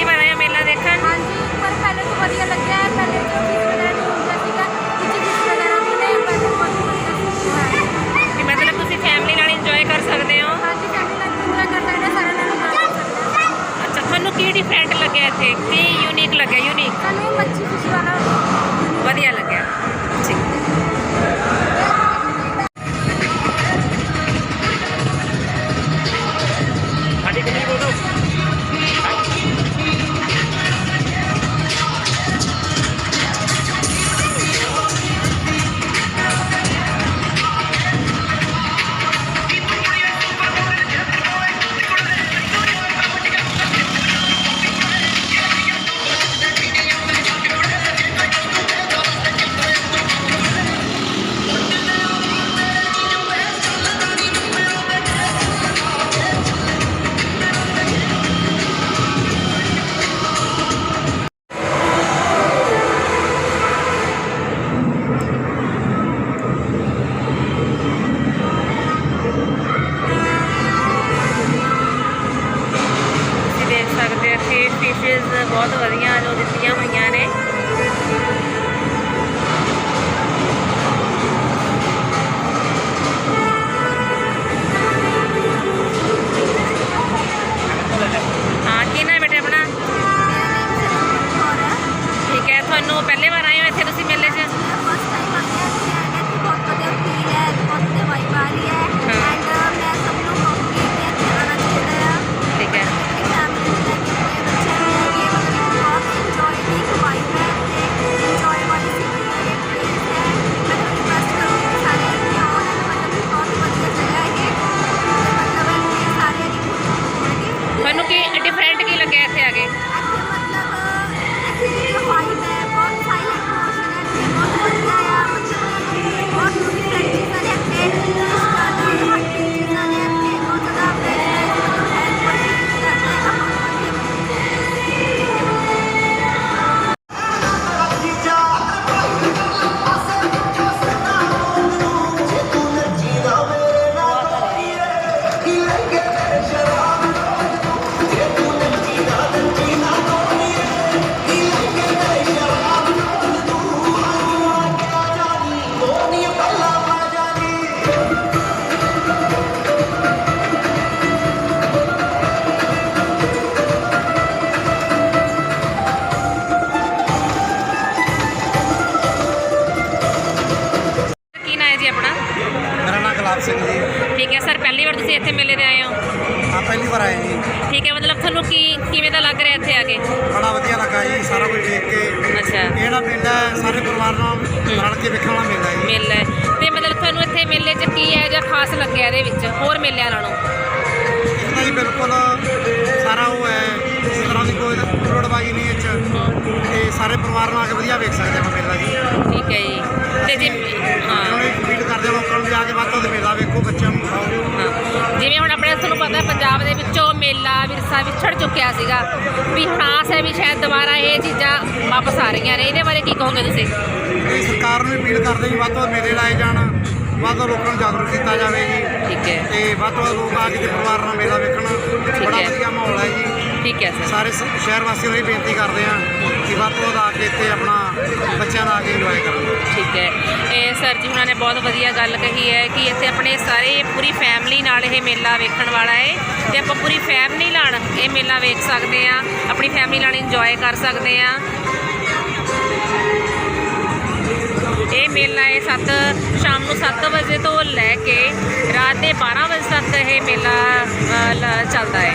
ਪਹਿਲੀ ਵਾਰ ਆਇਆ ਮੇਲਾ ਦੇਖਣ। ਹਾਂਜੀ ਪਰ ਪਹਿਲੇ ਤੋਂ ਵਧੀਆ ਲੱਗਿਆ ਪਹਿਲੇ ਤੋਂ ਵੀ ਵਗੈਰਾ ਨਹੀਂ ਹੁੰਦਾ ਸੀਗਾ ਵਿੱਚ ਗਿਫਟ ਵਗੈਰਾ ਵੀ ਨੇ ਪਰ ਬਹੁਤ ਵਧੀਆ ਸੀਗਾ ਕਿ ਮਤਲਬ ਤੁਸੀਂ ਫੈਮਿਲੀ ਨਾਲ ਇੰਜੋਏ ਕਰ ਸਕਦੇ ਹੋ। ਹਾਂਜੀ ਫੈਮਿਲੀ ਨਾਲ ਪੂਰਾ ਕਰ ਸਕਦੇ ਹੋ ਨਾਲ ਕਰ ਸਕਦੇ ਅੱਛਾ ਤੁਹਾਨੂੰ ਕੀ ਡਿਫਰੈਂਟ ਲੱਗਿਆ ਇੱਥੇ? ਕੀ ਯੂਨੀਕ ਲੱਗਿਆ ਯੂਨੀਕ ਸਾਨੂੰ ਮੱਛੀ ਬਹੁਤ ਵਧੀਆ ਜੋ ਗੁਲਾਬ ਸਿੰਘ ਜੀ। ਠੀਕ ਹੈ ਸਰ ਪਹਿਲੀ ਵਾਰ ਤੁਸੀਂ ਇੱਥੇ ਮੇਲੇ ਤੇ ਆਏ ਹੋ? ਆ ਪਹਿਲੀ ਵਾਰ ਆਏ ਜੀ। ਠੀਕ ਹੈ ਮਤਲਬ ਤੁਹਾਨੂੰ ਕੀ ਕਿਵੇਂ ਦਾ ਲੱਗ ਰਿਹਾ ਇੱਥੇ ਆ ਕੇ? ਬੜਾ ਵਧੀਆ ਲੱਗਾ ਜੀ ਸਾਰਾ ਕੁਝ ਦੇਖ ਕੇ। ਅੱਛਾ। ਨਾ ਮੇਲਾ ਹੈ, ਸਾਰੇ ਪਰਿਵਾਰ ਨਾਲ ਰਲ ਕੇ ਵੇਖਣ ਵਾਲਾ ਮੇਲਾ ਹੈ ਜੀ। ਮੇਲਾ ਹੈ। ਤੇ ਮਤਲਬ ਤੁਹਾਨੂੰ ਇੱਥੇ ਮੇਲੇ 'ਚ ਕੀ ਹੈ ਜਾਂ ਖਾਸ ਲੱਗਿਆ ਇਹਦੇ ਵਿੱਚ? ਹੋਰ ਮੇਲਿਆਂ ਨਾਲੋਂ? ਇਹ ਤਾਂ ਜੀ ਬਿਲਕੁਲ ਸਾਰਾ ਉਹ ਹੈ ਇਸ ਤਰ੍ਹਾਂ ਦੀ ਕੋਈ ਰੋਡਬਾਜੀ ਨਹੀਂ 'ਚ ਤੇ ਸਾਰੇ ਪਰਿਵਾਰ ਨਾਲ ਆ ਕੇ ਵਧੀਆ ਵੇਖ ਸਕਦੇ ਆਪਾਂ ਮੇਲਾ ਜੀ। ਠੀਕ ਹੈ ਜੀ। ਤੇ ਜੀ ਹਾਂ। ਹਾਂ ਲੋਕਾਂ ਵੀ ਆ ਕੇ ਵੱਧ ਤੋਂ ਵੱਧ ਮੇਲਾ ਵੇਖੋ ਬੱਚਿਆਂ ਨੂੰ ਦਿਖਾਓ। ਹਾਂ। ਜਿਵੇਂ ਹੁਣ ਆਪਣੇ ਤੁਹਾਨੂੰ ਪਤਾ ਪੰਜਾਬ ਦੇ ਵਿੱਚੋਂ ਮੇਲਾ ਵਿਰਸਾ ਵਿਛੜ ਚੁੱਕਿਆ ਸੀਗਾ। ਵੀ ਹੁਣ ਆਸ ਹੈ ਵੀ ਸ਼ਾਇਦ ਦੁਬਾਰਾ ਇਹ ਚੀਜ਼ਾਂ ਵਾਪਸ ਆ ਰਹੀਆਂ ਨੇ। ਇਹਦੇ ਬਾਰੇ ਕੀ ਕਹੋਗੇ ਤੁਸੀਂ? ਤੇ ਸਰਕਾਰ ਨੂੰ ਵੀ ਅਪੀਲ ਕਰਦੇ ਜੀ ਵੱਧ ਤੋਂ ਵੱਧ ਮੇਲੇ ਲਾਏ ਜਾਣ ਵੱਧ ਲੋਕਾਂ ਨੂੰ ਜਾਗਰੂਕ ਕੀਤਾ ਜਾਵੇ ਜੀ। ਠੀਕ ਹੈ। ਤੇ ਵੱਧ ਤੋਂ ਵੱਧ ਲੋਕ ਆ ਕੇ ਪਰਿਵਾਰ ਨਾਲ ਮੇਲਾ ਵੇਖਣ ਬੜਾ ਠੀਕ ਹੈ ਸਰ। ਸਾਰੇ ਸ- ਸ਼ਹਿਰ ਵਾਸੀਆਂ ਨੂੰ ਇਹ ਬੇਨਤੀ ਕਰਦੇ ਹਾਂ ਕਿ ਵੱਧ ਤੋਂ ਵੱਧ ਆ ਕੇ ਇੱਥੇ ਆਪਣਾ ਬੱਚਿਆਂ ਨਾਲ ਆ ਕੇ ਇੰਜੋਏ ਕਰਨ। ਠੀਕ ਹੈ। ਇਹ ਸਰ ਜੀ ਉਹਨਾਂ ਨੇ ਬਹੁਤ ਵਧੀਆ ਗੱਲ ਕਹੀ ਹੈ ਕਿ ਇੱਥੇ ਆਪਣੇ ਸਾਰੇ ਪੂਰੀ ਫੈਮਿਲੀ ਨਾਲ ਇਹ ਮੇਲਾ ਵੇਖਣ ਵਾਲਾ ਹੈ ਤੇ ਆਪਾਂ ਪੂਰੀ ਫੈਮਿਲੀ ਨਾਲ ਇਹ ਮੇਲਾ ਵੇਖ ਸਕਦੇ ਆ ਆਪਣੀ ਫੈਮਿਲੀ ਨਾਲ ਇੰਜੋਏ ਕਰ ਸਕਦੇ ਆ ਇਹ ਮੇਲਾ ਹੈ 7 ਸ਼ਾਮ ਨੂੰ 7 ਵਜੇ ਤੋਂ ਲੈ ਕੇ ਰਾਤ ਦੇ 12 ਵਜੇ ਤੱਕ ਇਹ ਮੇਲਾ ਅ, ਲ- ਚੱਲਦਾ ਹੈ।